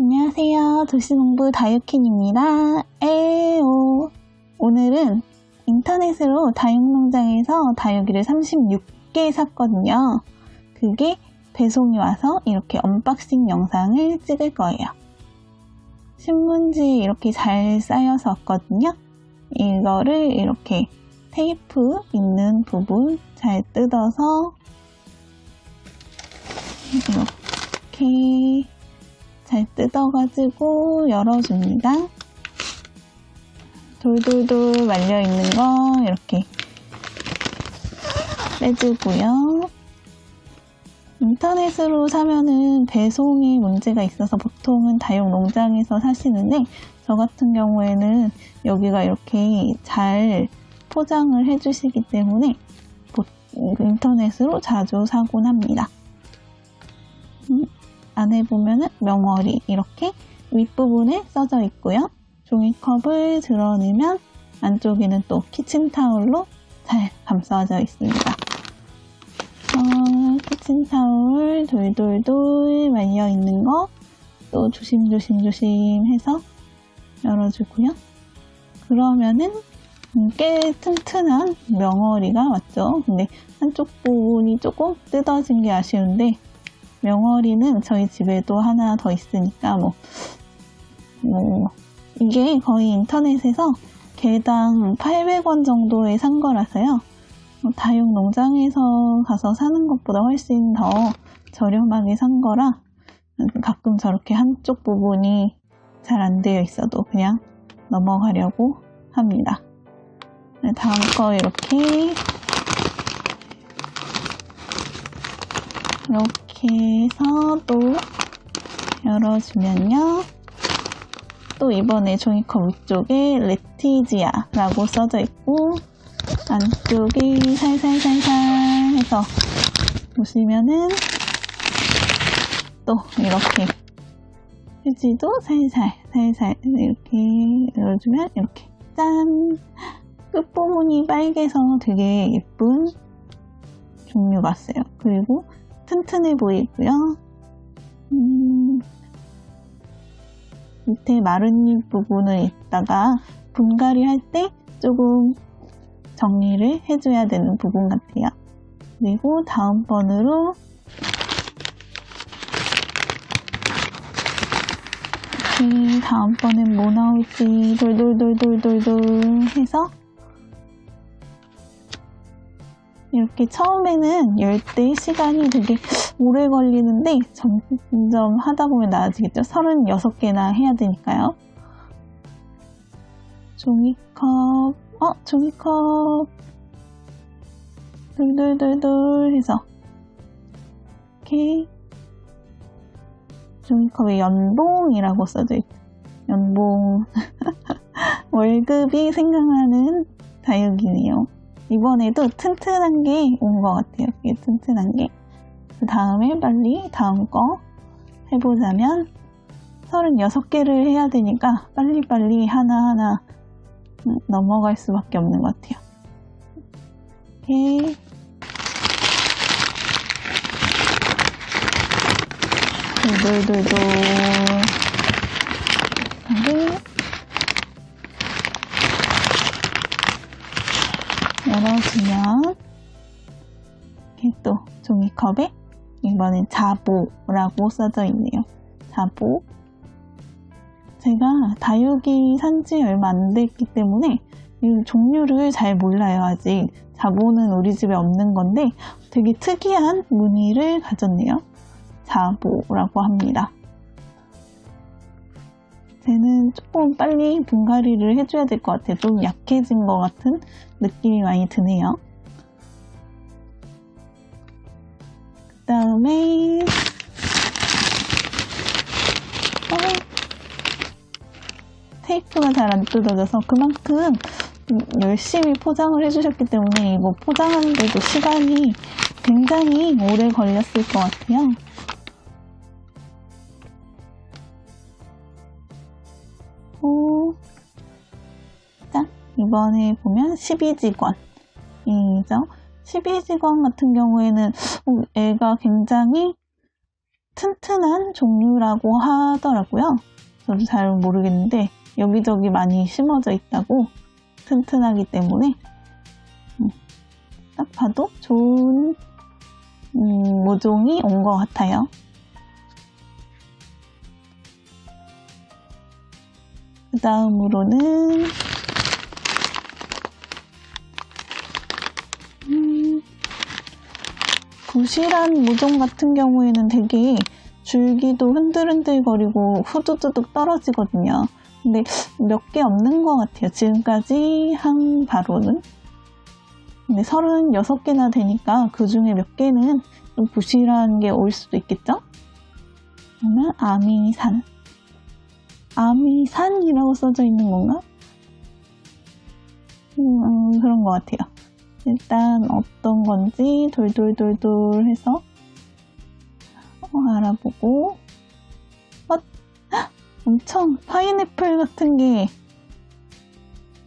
안녕하세요. 도시농부 다육킨입니다. 에오. 오늘은 인터넷으로 다육농장에서 다육이를 36개 샀거든요. 그게 배송이 와서 이렇게 언박싱 영상을 찍을 거예요. 신문지 이렇게 잘 쌓여서 왔거든요. 이거를 이렇게 테이프 있는 부분 잘 뜯어서 이렇게 잘 뜯어가지고 열어줍니다. 돌돌돌 말려있는 거 이렇게 빼주고요. 인터넷으로 사면은 배송에 문제가 있어서 보통은 다육 농장에서 사시는데 저 같은 경우에는 여기가 이렇게 잘 포장을 해주시기 때문에 인터넷으로 자주 사곤 합니다. 음, 안에 보면은 명월이 이렇게 윗부분에 써져 있고요. 종이컵을 드러내면 안쪽에는 또 키친타올로 잘 감싸져 있습니다. 어, 키친타올 돌돌돌 말려 있는 거 또 조심조심조심 해서 열어주고요. 그러면은 꽤 튼튼한 명월이가 왔죠. 근데 한쪽 부분이 조금 뜯어진 게 아쉬운데 명월이는 저희 집에도 하나 더 있으니까 뭐, 뭐 이게 거의 인터넷에서 개당 800원 정도에 산 거라서요. 뭐 다육 농장에서 가서 사는 것보다 훨씬 더 저렴하게 산 거라 가끔 저렇게 한쪽 부분이 잘 안 되어 있어도 그냥 넘어가려고 합니다. 네, 다음 거 이렇게 이렇게 해서 또 열어주면요. 또 이번에 종이컵 위쪽에 레티지아라고 써져 있고 안쪽에 살살살살 해서 보시면은 또 이렇게 휴지도 살살 살살 이렇게 열어주면 이렇게 짠 끝부분이 빨개서 되게 예쁜 종류 같어요. 그리고 튼튼해 보이고요. 음, 밑에 마른 잎 부분을 있다가 분갈이 할 때 조금 정리를 해줘야 되는 부분 같아요. 그리고 다음 번으로 이렇게 다음번엔 뭐 나올지 돌돌돌돌돌돌 해서 이렇게 처음에는 열 때 시간이 되게 오래 걸리는데 점점 하다 보면 나아지겠죠. 36개나 해야 되니까요. 종이컵, 어, 종이컵. 돌돌돌돌 해서 이렇게 종이컵에 연봉이라고 써져 있죠. 연봉. 월급이 생각나는 다육이네요. 이번에도 튼튼한 게 온 것 같아요. 이게 튼튼한 게. 그 다음에 빨리 다음 거 해보자면 36개를 해야 되니까 빨리빨리 하나하나 넘어갈 수밖에 없는 것 같아요. 이렇게 돌돌돌돌 열어주면 이렇게 또 종이컵에 이번엔 자보라고 써져 있네요. 자보. 제가 다육이 산지 얼마 안 됐기 때문에 이 종류를 잘 몰라요, 아직. 자보는 우리 집에 없는 건데 되게 특이한 무늬를 가졌네요. 자보라고 합니다. 쟤는 조금 빨리 분갈이를 해줘야 될 것 같아요. 좀 약해진 것 같은 느낌이 많이 드네요. 그 다음에 어, 테이프가 잘 안 뜯어져서 그만큼 열심히 포장을 해주셨기 때문에 이거 포장하는데도 시간이 굉장히 오래 걸렸을 것 같아요. 이번에 보면 12직원이죠. 12직원 같은 경우에는 어, 애가 굉장히 튼튼한 종류라고 하더라고요. 저도 잘 모르겠는데 여기저기 많이 심어져 있다고 튼튼하기 때문에 음, 딱 봐도 좋은 음, 모종이 온 것 같아요. 그 다음으로는 부실한 모종 같은 경우에는 되게 줄기도 흔들흔들거리고 후두두둑 떨어지거든요. 근데 몇 개 없는 것 같아요. 지금까지 한 바로는. 근데 36개나 되니까 그 중에 몇 개는 좀 부실한 게 올 수도 있겠죠? 그러면 아미산. 아미산이라고 써져 있는 건가? 음, 그런 것 같아요. 일단 어떤 건지 돌돌돌돌 해서 어, 알아보고 어? 헉! 엄청 파인애플 같은 게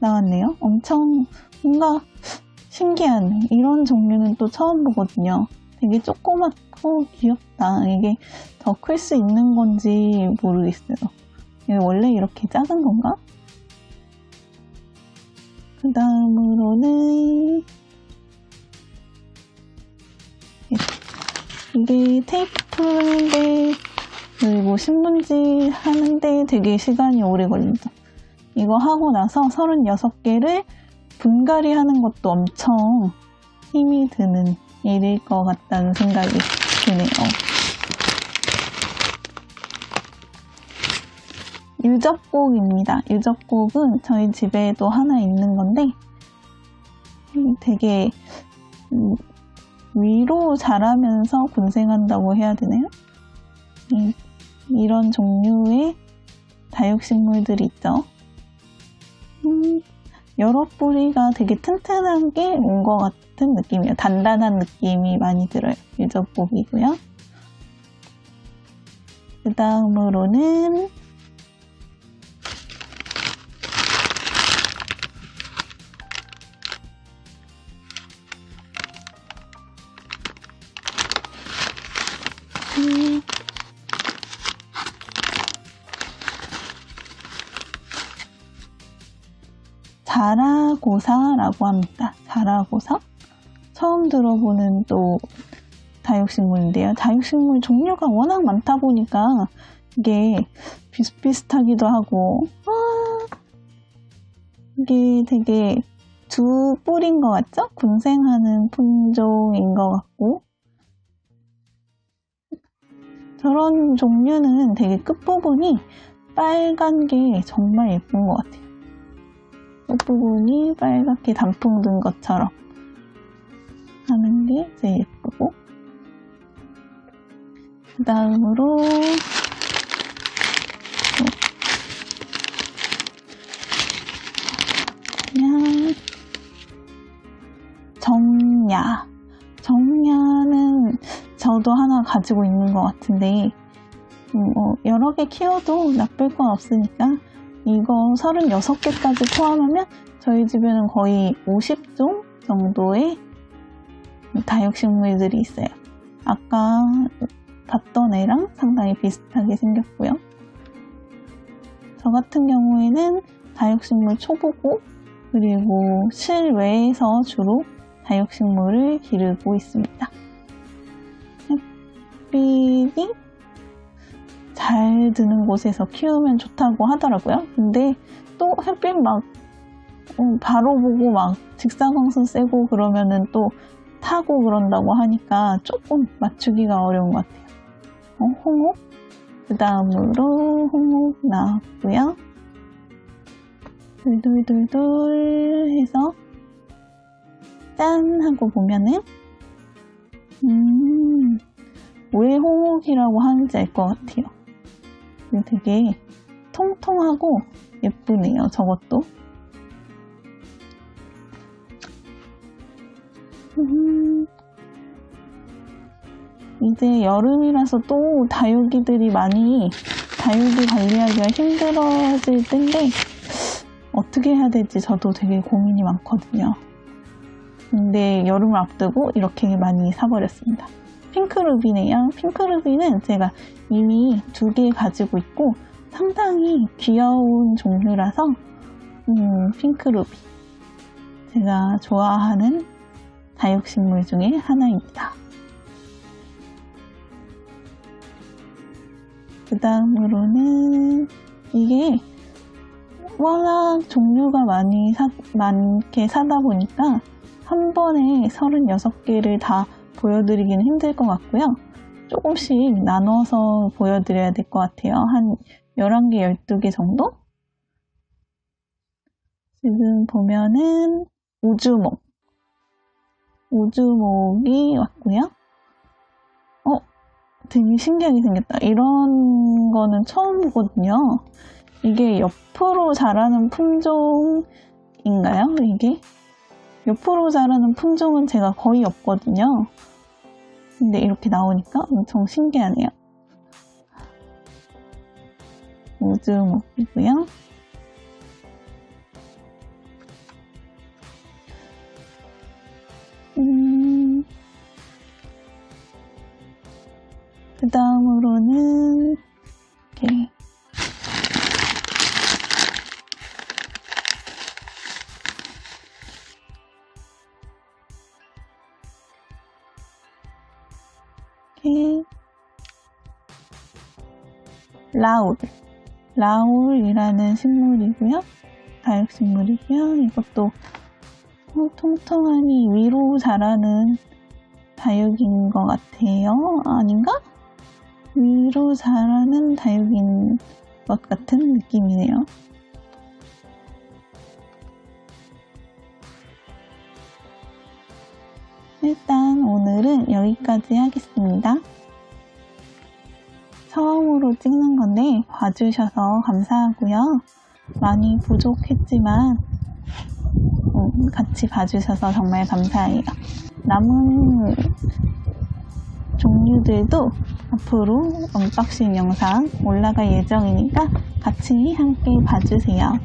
나왔네요. 엄청 뭔가 신기한 이런 종류는 또 처음 보거든요. 되게 조그맣고 귀엽다. 이게 더 클 수 있는 건지 모르겠어요. 원래 이렇게 작은 건가? 그 다음으로는 이게 테이프 풀는데 그리고 신문지 하는데 되게 시간이 오래 걸린다. 이거 하고 나서 36개를 분갈이 하는 것도 엄청 힘이 드는 일일 것 같다는 생각이 드네요. 유적곡입니다. 유적곡은 저희 집에도 하나 있는 건데 음, 되게 음, 위로 자라면서 군생한다고 해야 되나요? 이, 이런 종류의 다육식물들이 있죠. 음, 여러 뿌리가 되게 튼튼한 게 온 것 같은 느낌이에요. 단단한 느낌이 많이 들어요. 유적곡이고요. 그 다음으로는 자라고사라고 합니다. 자라고사? 처음 들어보는 또 다육식물인데요. 다육식물 종류가 워낙 많다 보니까 이게 비슷비슷하기도 하고, 아, 이게 되게 두 뿔인 것 같죠? 군생하는 품종인 것 같고, 저런 종류는 되게 끝부분이 빨간 게 정말 예쁜 것 같아요. 끝부분이 빨갛게 단풍 든 것처럼 하는 게 제일 예쁘고 그 다음으로 그냥 정야. 정야는 저도 하나 가지고 있는 것 같은데 음, 뭐 여러 개 키워도 나쁠 건 없으니까 이거 36개까지 포함하면 저희 집에는 거의 50종 정도의 다육식물들이 있어요. 아까 봤던 애랑 상당히 비슷하게 생겼고요. 저 같은 경우에는 다육식물 초보고 그리고 실외에서 주로 다육식물을 기르고 있습니다. 햇빛이 잘 드는 곳에서 키우면 좋다고 하더라고요. 근데 또 햇빛 막 어, 바로 보고 막 직사광선 쐬고 그러면은 또 타고 그런다고 하니까 조금 맞추기가 어려운 것 같아요. 어, 홍옥? 그 다음으로 홍옥 나왔고요. 돌돌돌돌 해서 짠 하고 보면은 음, 왜 홍옥이라고 하는지 알 것 같아요. 되게 통통하고 예쁘네요. 저것도. 음, 이제 여름이라서 또 다육이들이 많이 다육이 관리하기가 힘들어질 텐데 어떻게 해야 될지 저도 되게 고민이 많거든요. 근데 여름을 앞두고 이렇게 많이 사버렸습니다. 핑크루비네요. 핑크루비는 제가 이미 두 개 가지고 있고 상당히 귀여운 종류라서 음, 핑크루비 제가 좋아하는 다육식물 중에 하나입니다. 그 다음으로는 이게 워낙 종류가 많이 사, 많게 사다 보니까 한 번에 36개를 다 보여드리기는 힘들 것 같고요. 조금씩 나눠서 보여드려야 될 것 같아요. 한 11개, 12개 정도? 지금 보면은 우주목. 우주목이 왔고요. 어, 되게 신기하게 생겼다. 이런 거는 처음 보거든요. 이게 옆으로 자라는 품종인가요? 이게? 옆으로 자라는 품종은 제가 거의 없거든요. 근데 이렇게 나오니까 엄청 신기하네요. 우주목이고요. 음, 그 다음으로는 이렇게 라울 라울이라는 식물이고요. 다육식물이고요. 이것도 어, 통통하니 위로 자라는 다육인 것 같아요. 아닌가? 위로 자라는 다육인 것 같은 느낌이네요. 일단 오늘은 여기까지 하겠습니다. 처음으로 찍는 건데 봐주셔서 감사하고요. 많이 부족했지만 음, 같이 봐주셔서 정말 감사해요. 남은 종류들도 앞으로 언박싱 영상 올라갈 예정이니까 같이 함께 봐주세요.